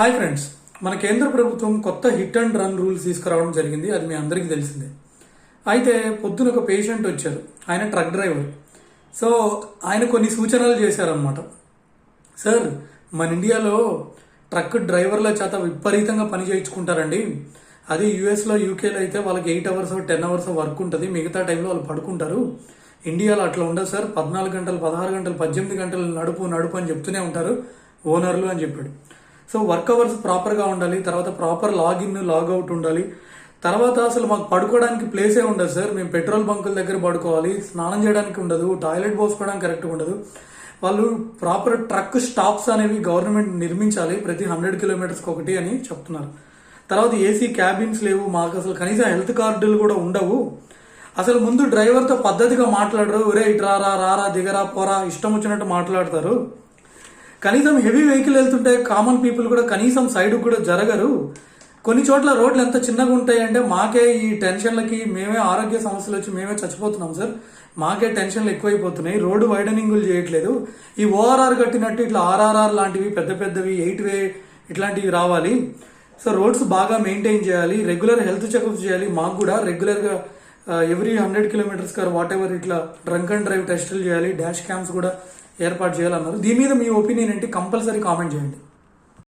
Hi friends మన కేంద్ర ప్రభుత్వం కొత్త హిట్ అండ్ రన్ రూల్స్ తీసుకురావడం జరిగింది అది మీ అందరికీ తెలిసిందే. అయితే పొద్దున ఒక పేషెంట్ వచ్చారు ఆయన ట్రక్ డ్రైవర్. సో ఆయన కొన్ని సూచనలు చేశారనమాట సార్ మన ఇండియాలో ట్రక్ డ్రైవర్ల చేత విపరీతంగా పని చేయించుకుంటారండి. అది యూఎస్లో యూకేలో అయితే వాళ్ళకి eight hours ten hours work ఉంటుంది. మిగతా టైంలో వాళ్ళు పడుకుంటారు. ఇండియాలో అట్లా ఉండదు సార్. పద్నాలుగు గంటలు పదహారు గంటలు పద్దెనిమిది గంటలు నడుపు నడుపు అని చెప్తూనే ఉంటారు ఓనర్లు అని చెప్పాడు. సో వర్క్ అవర్స్ ప్రాపర్గా ఉండాలి తర్వాత ప్రాపర్ లాగిన్ లాగౌట్ ఉండాలి. తర్వాత అసలు మాకు పడుకోవడానికి ప్లేసే ఉండదు సార్. మేము పెట్రోల్ బంకుల దగ్గర పడుకోవాలి స్నానం చేయడానికి ఉండదు టాయిలెట్ పోసుకోవడానికి కరెక్ట్గా ఉండదు. వాళ్ళు ప్రాపర్ ట్రక్ స్టాప్స్ అనేవి గవర్నమెంట్ నిర్మించాలి ప్రతి హండ్రెడ్ కిలోమీటర్స్కి ఒకటి అని చెప్తున్నారు. తర్వాత ఏసీ క్యాబిన్స్ లేవు మాకు అసలు కనీసం హెల్త్ కార్డులు కూడా ఉండవు. అసలు ముందు డ్రైవర్తో పద్ధతిగా మాట్లాడరు. ఒరే ఇటు రారా రారా దిగరా పోరా ఇష్టం వచ్చినట్టు మాట్లాడతారు. కనీసం హెవీ వెహికల్ వెళ్తుంటే కామన్ పీపుల్ కూడా కనీసం సైడ్ కూడా జరగరు. కొన్ని చోట్ల రోడ్లు ఎంత చిన్నగా ఉంటాయి అంటే మాకే ఈ టెన్షన్లకి మేమే ఆరోగ్య సమస్యలు వచ్చి మేమే చచ్చిపోతున్నాం సార్. మాకే టెన్షన్లు ఎక్కువైపోతున్నాయి. రోడ్డు వైడనింగులు చేయట్లేదు. ఈ ఓఆర్ఆర్ కట్టినట్టు ఇట్లా ఆర్ఆర్ఆర్ లాంటివి పెద్ద పెద్దవి ఎయిట్ వే ఇట్లాంటివి రావాలి. సో రోడ్స్ బాగా మెయింటైన్ చేయాలి. రెగ్యులర్ హెల్త్ చెకప్ చేయాలి. మాకు కూడా రెగ్యులర్గా every hundred kilometers car whatever ఇట్లా డ్రంక్ అండ్ డ్రైవ్ టెస్టులు చేయాలి డాష్ క్యామ్స్ కూడా ఏర్పాటు చేయాలన్నారు. దీని మీద మీ ఒపీనియన్ ఏంటి? కంపల్సరీ కామెంట్ చేయండి.